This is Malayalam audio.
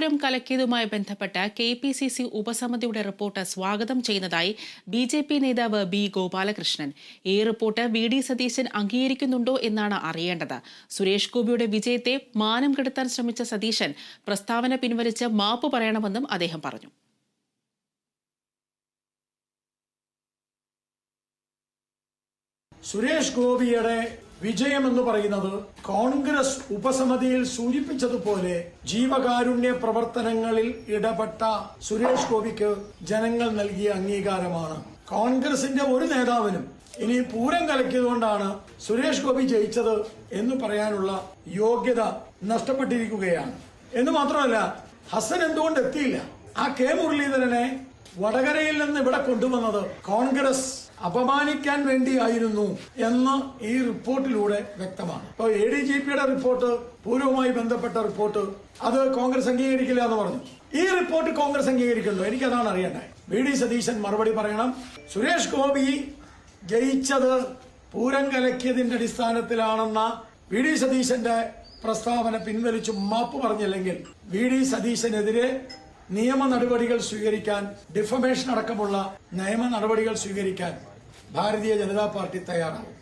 പൂരം കലക്കിയതുമായി ബന്ധപ്പെട്ട് കെ പി സി സി ഉപസമിതിയുടെ റിപ്പോർട്ട് സ്വാഗതം ചെയ്യുന്നതായി ബി ജെ പി നേതാവ് ബി ഗോപാലകൃഷ്ണൻ. ഈ റിപ്പോർട്ട് വി ഡി സതീശൻ അംഗീകരിക്കുന്നുണ്ടോ എന്നാണ് അറിയേണ്ടത്. സുരേഷ് ഗോപിയുടെ വിജയത്തെ മാനം കെടുത്താൻ ശ്രമിച്ച സതീശൻ പ്രസ്താവന പിൻവലിച്ച് മാപ്പ് പറയണമെന്നും അദ്ദേഹം പറഞ്ഞു. സുരേഷ് ഗോപിയുടെ വിജയം എന്ന് പറയുന്നത് കോൺഗ്രസ് ഉപസമിതിയിൽ സൂചിപ്പിച്ചതുപോലെ ജീവകാരുണ്യ പ്രവർത്തനങ്ങളിൽ ഇടപെട്ട സുരേഷ് ഗോപിക്ക് ജനങ്ങൾ നൽകിയ അംഗീകാരമാണ്. കോൺഗ്രസിന്റെ ഒരു നേതാവിനും ഇനി പൂരം കലക്കിയതുകൊണ്ടാണ് സുരേഷ് ഗോപി ജയിച്ചത് എന്ന് പറയാനുള്ള യോഗ്യത നഷ്ടപ്പെട്ടിരിക്കുകയാണ്. എന്ന് മാത്രമല്ല ഹസൻ എന്തുകൊണ്ട് എത്തിയില്ല? ആ കെ മുരളീധരനെ വടകരയിൽ നിന്ന് ഇവിടെ കൊണ്ടുവന്നത് കോൺഗ്രസ് അപമാനിക്കാൻ വേണ്ടിയായിരുന്നു എന്ന് ഈ റിപ്പോർട്ടിലൂടെ വ്യക്തമാണ്. ഇപ്പൊ എ ഡി ജി പിയുടെ റിപ്പോർട്ട് പൂർവമായി ബന്ധപ്പെട്ട റിപ്പോർട്ട് അത് കോൺഗ്രസ് അംഗീകരിക്കില്ല എന്ന് പറഞ്ഞു. ഈ റിപ്പോർട്ട് കോൺഗ്രസ് അംഗീകരിക്കുന്നു. എനിക്കതാണ് അറിയേണ്ടത്. വി ഡി സതീശൻ മറുപടി പറയണം. സുരേഷ് ഗോപി ജയിച്ചത് പൂരം കലക്കിയതിന്റെ അടിസ്ഥാനത്തിലാണെന്ന വി ഡി സതീശന്റെ പ്രസ്താവന പിൻവലിച്ചു മാപ്പ് പറഞ്ഞില്ലെങ്കിൽ വി ഡി സതീശനെതിരെ നിയമ നടപടികൾ സ്വീകരിക്കാൻ ഡിഫമേഷൻ അടക്കമുള്ള നിയമ നടപടികൾ സ്വീകരിക്കാൻ ഭാരതീയ ജനതാ പാർട്ടി തയ്യാറാവും